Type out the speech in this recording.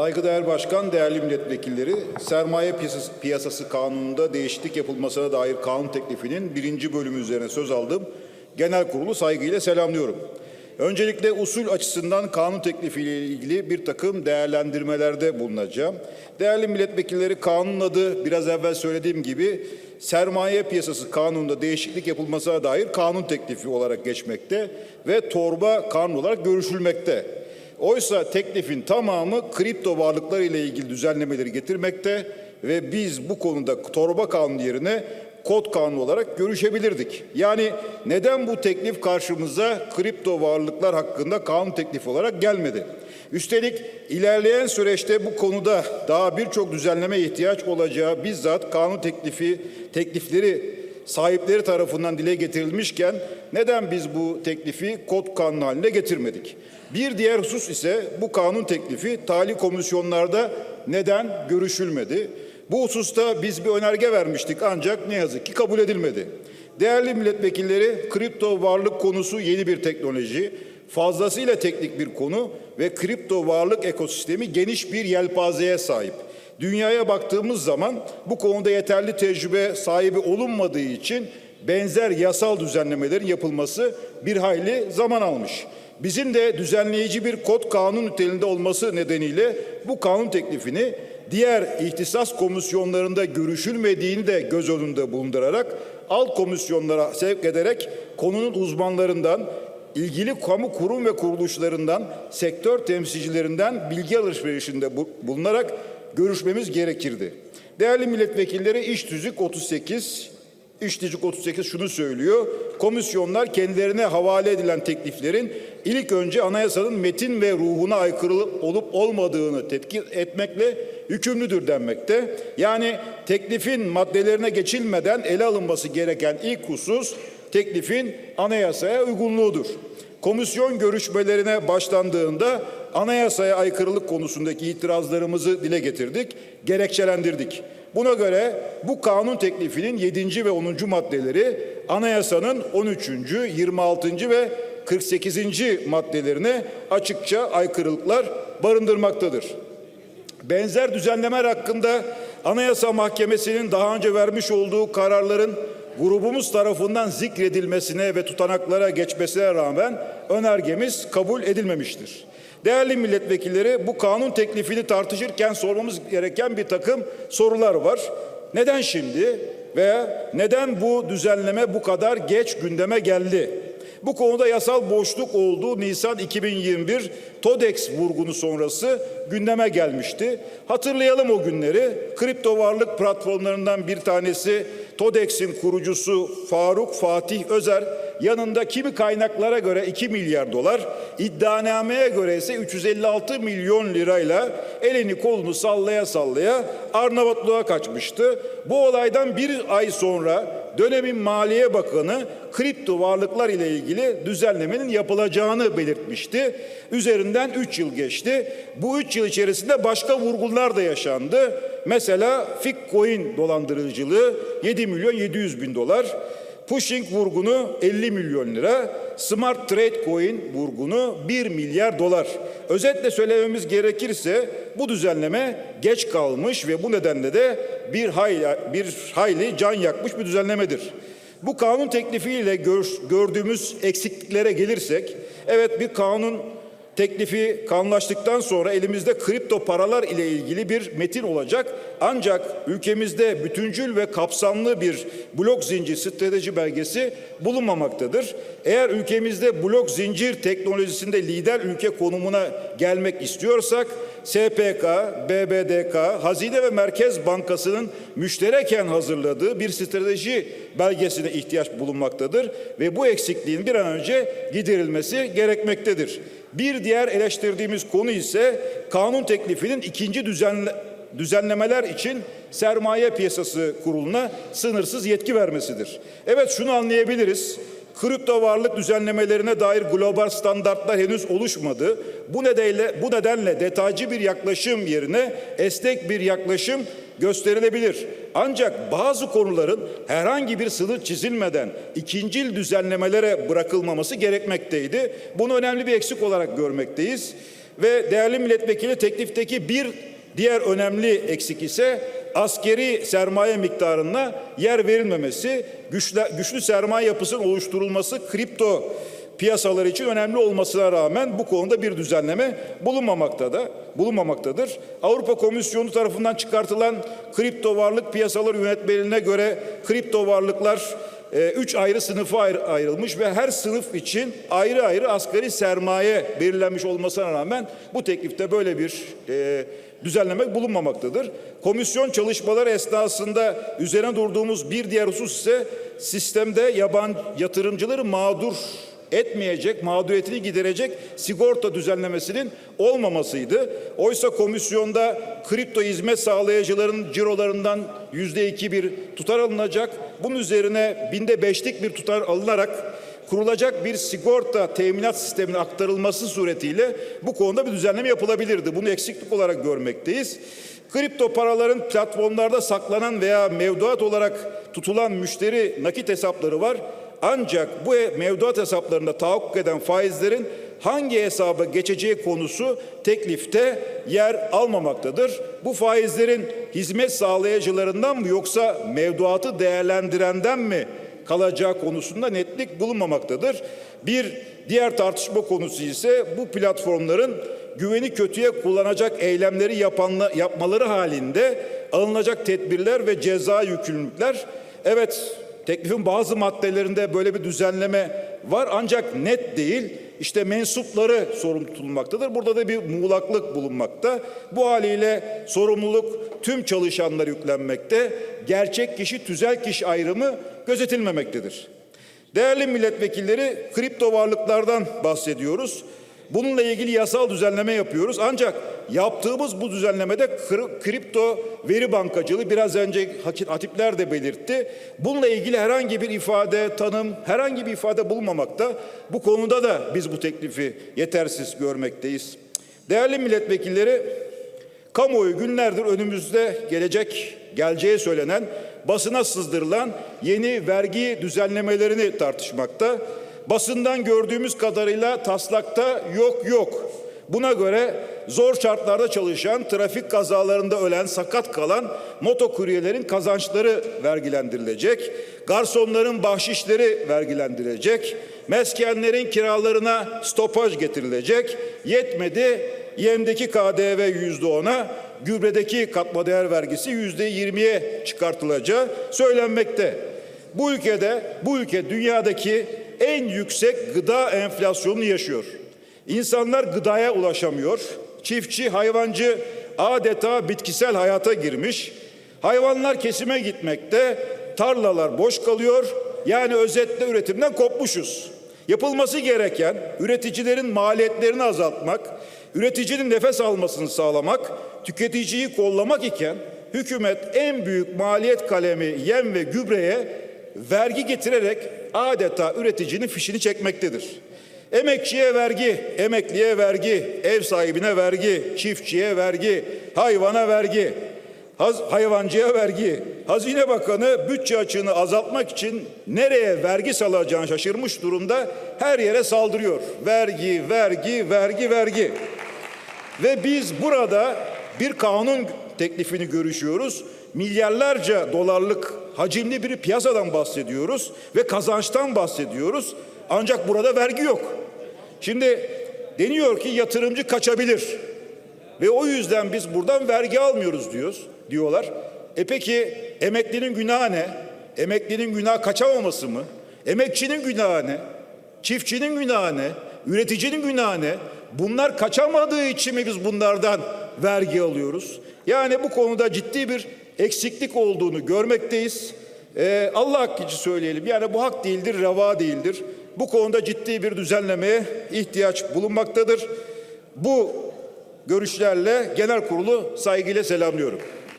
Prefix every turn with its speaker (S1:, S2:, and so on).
S1: Saygıdeğer Başkan, değerli milletvekilleri, sermaye piyasası, kanununda değişiklik yapılmasına dair kanun teklifinin birinci bölümü üzerine söz aldım. Genel kurulu saygıyla selamlıyorum. Öncelikle usul açısından kanun teklifiyle ilgili bir takım değerlendirmelerde bulunacağım. Değerli milletvekilleri kanunun adı biraz evvel söylediğim gibi sermaye piyasası kanununda değişiklik yapılmasına dair kanun teklifi olarak geçmekte ve torba kanun olarak görüşülmekte. Oysa teklifin tamamı kripto varlıklar ile ilgili düzenlemeleri getirmekte ve biz bu konuda torba kanun yerine kod kanunu olarak görüşebilirdik. Yani neden bu teklif karşımıza kripto varlıklar hakkında kanun teklifi olarak gelmedi? Üstelik ilerleyen süreçte bu konuda daha birçok düzenleme ihtiyaç olacağı bizzat kanun teklifi teklifleri sahipleri tarafından dile getirilmişken neden biz bu teklifi kod kanunu haline getirmedik? Bir diğer husus ise bu kanun teklifi tali komisyonlarda neden görüşülmedi? Bu hususta biz bir önerge vermiştik ancak ne yazık ki kabul edilmedi. Değerli milletvekilleri, kripto varlık konusu yeni bir teknoloji, fazlasıyla teknik bir konu ve kripto varlık ekosistemi geniş bir yelpazeye sahip. Dünyaya baktığımız zaman bu konuda yeterli tecrübe sahibi olunmadığı için benzer yasal düzenlemelerin yapılması bir hayli zaman almış. Bizim de düzenleyici bir kod kanun niteliğinde olması nedeniyle bu kanun teklifini diğer ihtisas komisyonlarında görüşülmediğini de göz önünde bulundurarak alt komisyonlara sevk ederek konunun uzmanlarından ilgili kamu kurum ve kuruluşlarından, sektör temsilcilerinden bilgi alışverişinde bu- bulunarak görüşmemiz gerekirdi. Değerli milletvekilleri İş Tüzük 38 İş Tüzük 38 şunu söylüyor. Komisyonlar kendilerine havale edilen tekliflerin ilk önce anayasanın metin ve ruhuna aykırı olup olmadığını tetkik etmekle yükümlüdür denmekte. Yani teklifin maddelerine geçilmeden ele alınması gereken ilk husus teklifin anayasaya uygunluğudur. Komisyon görüşmelerine başlandığında anayasaya aykırılık konusundaki itirazlarımızı dile getirdik, gerekçelendirdik. Buna göre bu kanun teklifinin 7. ve 10. maddeleri anayasanın 13., 26. ve 48. maddelerine açıkça aykırılıklar barındırmaktadır. Benzer düzenlemeler hakkında Anayasa Mahkemesi'nin daha önce vermiş olduğu kararların grubumuz tarafından zikredilmesine ve tutanaklara geçmesine rağmen önergemiz kabul edilmemiştir. Değerli milletvekilleri bu kanun teklifini tartışırken sormamız gereken bir takım sorular var. Neden şimdi veya neden bu düzenleme bu kadar geç gündeme geldi? Bu konuda yasal boşluk olduğu Nisan 2021 TODEX vurgunu sonrası gündeme gelmişti. Hatırlayalım o günleri. Kripto varlık platformlarından bir tanesi TODEX'in kurucusu Faruk Fatih Özer yanında kimi kaynaklara göre 2 milyar dolar, iddianameye göre ise 356 milyon lirayla elini kolunu sallaya sallaya Arnavutluğa kaçmıştı. Bu olaydan bir ay sonra dönemin Maliye Bakanı kripto varlıklar ile ilgili düzenlemenin yapılacağını belirtmişti. Üzerinden 3 yıl geçti. Bu 3 yıl içerisinde başka vurgunlar da yaşandı. Mesela Fitcoin dolandırıcılığı 7 milyon 700 bin dolar. Pushing vurgunu 50 milyon lira, Smart Trade Coin vurgunu 1 milyar dolar. Özetle söylememiz gerekirse bu düzenleme geç kalmış ve bu nedenle de bir hayli, bir hayli can yakmış bir düzenlemedir. Bu kanun teklifiyle gör, gördüğümüz eksikliklere gelirsek, evet bir kanun teklifi kanunlaştıktan sonra elimizde kripto paralar ile ilgili bir metin olacak. Ancak ülkemizde bütüncül ve kapsamlı bir blok zincir strateji belgesi bulunmamaktadır. Eğer ülkemizde blok zincir teknolojisinde lider ülke konumuna gelmek istiyorsak SPK, BBDK, Hazine ve Merkez Bankası'nın müştereken hazırladığı bir strateji belgesine ihtiyaç bulunmaktadır ve bu eksikliğin bir an önce giderilmesi gerekmektedir. Bir diğer eleştirdiğimiz konu ise kanun teklifinin ikinci düzenle, düzenlemeler için sermaye piyasası kuruluna sınırsız yetki vermesidir. Evet şunu anlayabiliriz. Kripto varlık düzenlemelerine dair global standartlar henüz oluşmadı. Bu nedenle bu nedenle detaycı bir yaklaşım yerine esnek bir yaklaşım gösterilebilir. Ancak bazı konuların herhangi bir sınır çizilmeden ikincil düzenlemelere bırakılmaması gerekmekteydi. Bunu önemli bir eksik olarak görmekteyiz. Ve değerli milletvekili teklifteki bir diğer önemli eksik ise askeri sermaye miktarına yer verilmemesi, güçlü, güçlü sermaye yapısının oluşturulması kripto piyasalar için önemli olmasına rağmen bu konuda bir düzenleme bulunmamaktadır. bulunmamaktadır. Avrupa Komisyonu tarafından çıkartılan kripto varlık piyasaları yönetmeliğine göre kripto varlıklar e, üç ayrı sınıfa ayrı- ayrılmış ve her sınıf için ayrı ayrı asgari sermaye belirlenmiş olmasına rağmen bu teklifte böyle bir e, düzenleme bulunmamaktadır. Komisyon çalışmaları esnasında üzerine durduğumuz bir diğer husus ise sistemde yabancı yatırımcıları mağdur etmeyecek, mağduriyetini giderecek sigorta düzenlemesinin olmamasıydı. Oysa komisyonda kripto hizmet sağlayıcıların cirolarından yüzde iki bir tutar alınacak. Bunun üzerine binde beşlik bir tutar alınarak kurulacak bir sigorta teminat sistemine aktarılması suretiyle bu konuda bir düzenleme yapılabilirdi. Bunu eksiklik olarak görmekteyiz. Kripto paraların platformlarda saklanan veya mevduat olarak tutulan müşteri nakit hesapları var. Ancak bu mevduat hesaplarında tahakkuk eden faizlerin hangi hesaba geçeceği konusu teklifte yer almamaktadır. Bu faizlerin hizmet sağlayıcılarından mı yoksa mevduatı değerlendirenden mi kalacağı konusunda netlik bulunmamaktadır. Bir diğer tartışma konusu ise bu platformların güveni kötüye kullanacak eylemleri yapanla, yapmaları halinde alınacak tedbirler ve ceza yükümlülükler. Evet teklifin bazı maddelerinde böyle bir düzenleme var ancak net değil. İşte mensupları sorumlu tutulmaktadır. Burada da bir muğlaklık bulunmakta. Bu haliyle sorumluluk tüm çalışanlara yüklenmekte. Gerçek kişi tüzel kişi ayrımı gözetilmemektedir. Değerli milletvekilleri kripto varlıklardan bahsediyoruz. Bununla ilgili yasal düzenleme yapıyoruz. Ancak yaptığımız bu düzenlemede kri- kripto veri bankacılığı biraz önce hatipler de belirtti. Bununla ilgili herhangi bir ifade, tanım, herhangi bir ifade bulunmamakta. Bu konuda da biz bu teklifi yetersiz görmekteyiz. Değerli milletvekilleri, Kamuoyu günlerdir önümüzde gelecek, geleceği söylenen, basına sızdırılan yeni vergi düzenlemelerini tartışmakta. Basından gördüğümüz kadarıyla taslakta yok yok. Buna göre zor şartlarda çalışan, trafik kazalarında ölen, sakat kalan motokuryelerin kazançları vergilendirilecek. Garsonların bahşişleri vergilendirilecek. Meskenlerin kiralarına stopaj getirilecek. Yetmedi, yemdeki KDV yüzde ona, gübredeki katma değer vergisi yüzde yirmiye çıkartılacağı söylenmekte. Bu ülkede, bu ülke dünyadaki en yüksek gıda enflasyonunu yaşıyor. İnsanlar gıdaya ulaşamıyor. Çiftçi, hayvancı adeta bitkisel hayata girmiş. Hayvanlar kesime gitmekte, tarlalar boş kalıyor. Yani özetle üretimden kopmuşuz. Yapılması gereken üreticilerin maliyetlerini azaltmak, üreticinin nefes almasını sağlamak, tüketiciyi kollamak iken hükümet en büyük maliyet kalemi yem ve gübreye vergi getirerek adeta üreticinin fişini çekmektedir. Emekçiye vergi, emekliye vergi, ev sahibine vergi, çiftçiye vergi, hayvana vergi, hayvancıya vergi. Hazine Bakanı bütçe açığını azaltmak için nereye vergi salacağını şaşırmış durumda her yere saldırıyor. Vergi, vergi, vergi, vergi. Ve biz burada bir kanun teklifini görüşüyoruz. Milyarlarca dolarlık hacimli bir piyasadan bahsediyoruz ve kazançtan bahsediyoruz. Ancak burada vergi yok. Şimdi deniyor ki yatırımcı kaçabilir. Ve o yüzden biz buradan vergi almıyoruz diyoruz diyorlar. E peki emeklinin günahı ne? Emeklinin günahı kaçamaması mı? Emekçinin günahı ne? Çiftçinin günahı ne? Üreticinin günahı ne? Bunlar kaçamadığı için mi biz bunlardan vergi alıyoruz? Yani bu konuda ciddi bir eksiklik olduğunu görmekteyiz. Ee, Allah hakkı için söyleyelim. Yani bu hak değildir, reva değildir. Bu konuda ciddi bir düzenlemeye ihtiyaç bulunmaktadır. Bu görüşlerle genel kurulu saygıyla selamlıyorum.